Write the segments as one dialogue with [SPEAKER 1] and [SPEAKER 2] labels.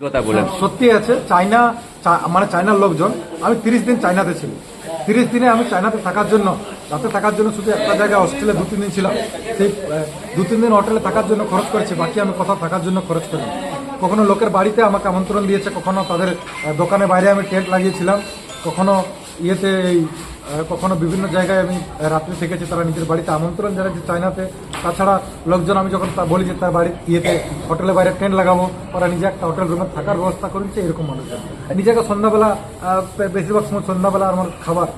[SPEAKER 1] কথা
[SPEAKER 2] সত্যি আছে চায়না মানে চায়নার লোকজন আমি তিরিশ দিন চায়নাতে ছিল তিরিশ দিনে আমি চায়নাতে থাকার জন্য রাতে থাকার জন্য শুধু একটা জায়গায় হোস্টেলে দু তিন দিন ছিলাম। সেই দু তিন দিন হোটেলে থাকার জন্য খরচ করেছি বাকি আমি কোথাও থাকার জন্য খরচ করি কখনো লোকের বাড়িতে আমাকে আমন্ত্রণ দিয়েছে কখনো তাদের আহ, দোকানের বাইরে আমি টেন্ট লাগিয়েছিলাম কখনো ইয়েতে এই কখনো বিভিন্ন জায়গায় আমি রাত্রে থেকেছি, তারা নিজের বাড়িতে আমন্ত্রণ জানাচ্ছে চায়নাতে। তাছাড়া লোকজন, আমি যখন বলি যে তার বাড়ির ইয়েতে, হোটেলের বাইরে টেন্ট লাগাবো, ওরা নিজে একটা হোটেল রুমে থাকার ব্যবস্থা করেছে, এরকম আর নিজেকে সন্ধ্যাবেলা বেশিরভাগ সময় সন্ধ্যাবেলা আমার খাবার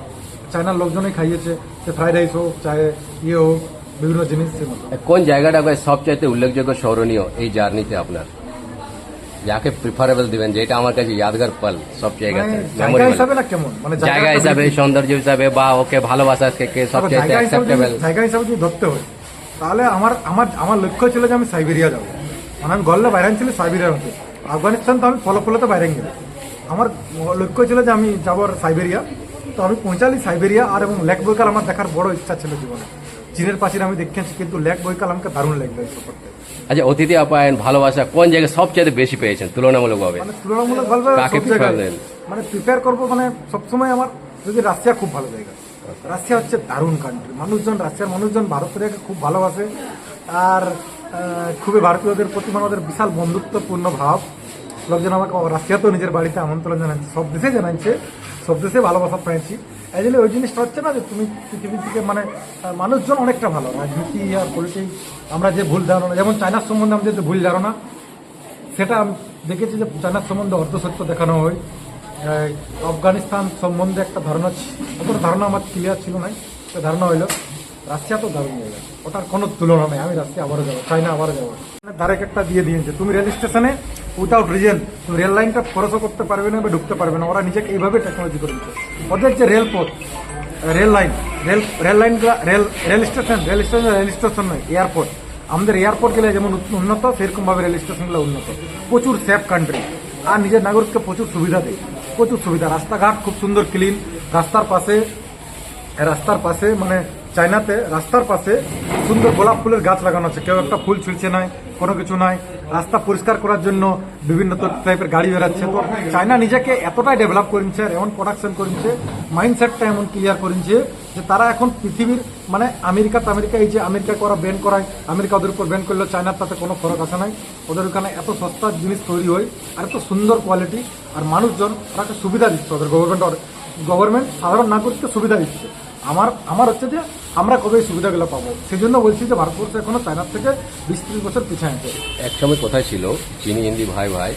[SPEAKER 2] চায়নার লোকজনই খাইয়েছে, সে ফ্রাইড রাইস হোক, চায়ে ইয়ে হোক, বিভিন্ন জিনিস
[SPEAKER 1] কোন জায়গাটা সবচাইতে উল্লেখযোগ্য, স্মরণীয় এই জার্নিতে আপনার? যাকে প্রিফারেবল দিবেন যেটা আমার কাছে ইয়াদগার পল সব জায়গাতে
[SPEAKER 2] মানে জায়গা হিসাবে না কেমন? মানে
[SPEAKER 1] জায়গা হিসাবে সৌন্দর্য হিসাবে বা ওকে ভালোবাসা
[SPEAKER 2] যদি-
[SPEAKER 1] অ্যাকসেপ্টেবল
[SPEAKER 2] জায়গা হিসাবে যদি ধরতে হয় তাহলে আমার আমার আমার লক্ষ্য ছিল যে আমি সাইবেরিয়া যাব। মানে আমি গল্লে বাইরে ছিল সাইবেরিয়ার মধ্যে আফগানিস্তান তো আমি ফলো ফলোতে বাইরে গেলাম। আমার লক্ষ্য ছিল যে আমি যাব সাইবেরিয়া। তো আমি পৌঁছালি সাইবেরিয়া আর এবং লেক আমার দেখার বড় ইচ্ছা ছিল জীবনে। চীনের পাশে আমি দেখেছি কিন্তু লেক বৈকাল আমাকে দারুণ লাগল এই সফরটা
[SPEAKER 1] আচ্ছা অতিথি আপ্যায়ন ভালোবাসা কোন জায়গায় সবচাইতে বেশি পেয়েছেন? তুলনামূলকভাবে।
[SPEAKER 2] মানে তুলনামূলক ভাবে
[SPEAKER 1] কাকে
[SPEAKER 2] সব জায়গায়
[SPEAKER 1] prefer
[SPEAKER 2] মানে প্রিপেয়ার করব মানে সবসময় আমার যদি রাশিয়া খুব ভালো জায়গা। রাশিয়া হচ্ছে দারুণ কান্ট্রি মানুষজন রাশিয়ার মানুষজন ভারতীয়কে খুব ভালোবাসে। আর আহ, খুবই ভারতীয়দের প্রতি মানে ওদের বিশাল বন্ধুত্বপূর্ণ ভাব। লোকজন আমাকে রাশিয়াতেও নিজের বাড়িতে আমন্ত্রণ জানাচ্ছে, সব দেশে জানাচ্ছে, সব দেশে ভালোবাসা পেয়েছি এই ওই জিনিসটা হচ্ছে না যে তুমি পৃথিবীর থেকে মানে মানুষজন অনেকটা ভালো, রাজনীতি আর পলিটিক্স আমরা যে ভুল ধারণা, যেমন চায়নার সম্বন্ধে আমাদের যে ভুল ধারণা, সেটা আমি দেখেছি যে চায়নার সম্বন্ধে অর্ধসত্য দেখানো হয়। আফগানিস্তান সম্বন্ধে একটা ধারণা অতটা ধারণা আমার ক্লিয়ার ছিল না ধারণা হইল। রাশিয়া তো দারুণ জায়গা। ওটার কোনো তুলনা নেই, আমি রাশিয়া আবারও যাব চাইনা আবারও যাব। ডাইরেক্ট একটা দিয়ে দিয়েছে তুমি রেল স্টেশনে উইদাউট রিজন তুমি রেল লাইনটা খরচও করতে পারবে না বা ঢুকতে পারবে না, ওরা নিজেকে এইভাবে টেকনোলজি করে দিচ্ছে। ওদের যে রেলপথ rail line rail rail line rail rail station rail station rail station নয় এয়ারপোর্ট আমাদের এয়ারপোর্ট গেলে যেমন উন্নত, সেরকমভাবে রেল স্টেশনগুলো উন্নত। প্রচুর সেফ কান্ট্রি আর নিজের নাগরিককে প্রচুর সুবিধা দেয়। প্রচুর সুবিধা। রাস্তাঘাট খুব সুন্দর ক্লিন রাস্তার পাশে রাস্তার পাশে মানে চায়নাতে রাস্তার পাশে সুন্দর গোলাপ ফুলের গাছ লাগানো আছে। কেউ একটা ফুল ছুলছে নাই, কোনো কিছু নাই। রাস্তা পরিষ্কার করার জন্য বিভিন্ন টাইপের গাড়ি বেরাচ্ছে। তো চায়না নিজেকে এতটাই ডেভেলপ করেছে আর এমন প্রোডাকশন করেছে মাইন্ডসেটটা এমন ক্লিয়ার করেছে যে তারা এখন পৃথিবীর মানে আমেরিকা আমেরিকা, এই যে আমেরিকাকে ওরা ব্যান করায়, আমেরিকা ওদের উপর ব্যান করলে চায়নার তাতে কোনো ফরক আসে নাই। ওদের ওখানে এত সস্তা জিনিস তৈরি হয় আর এত সুন্দর কোয়ালিটি আর মানুষজন ওরাকে সুবিধা দিচ্ছে। ওদের গভর্নমেন্ট গভর্নমেন্ট সাধারণ নাগরিককে সুবিধা দিচ্ছে। আমার আমার হচ্ছে যে আমরা কবে এই সুবিধাগুলো পাবো? সেই জন্য বলছি যে ভারতবর্ষ এখনও চায়নার থেকে বিশ ত্রিশ বছর পিছিয়ে আছে।
[SPEAKER 1] এক সময় কোথায় ছিল? চিনি হিন্দি ভাই ভাই।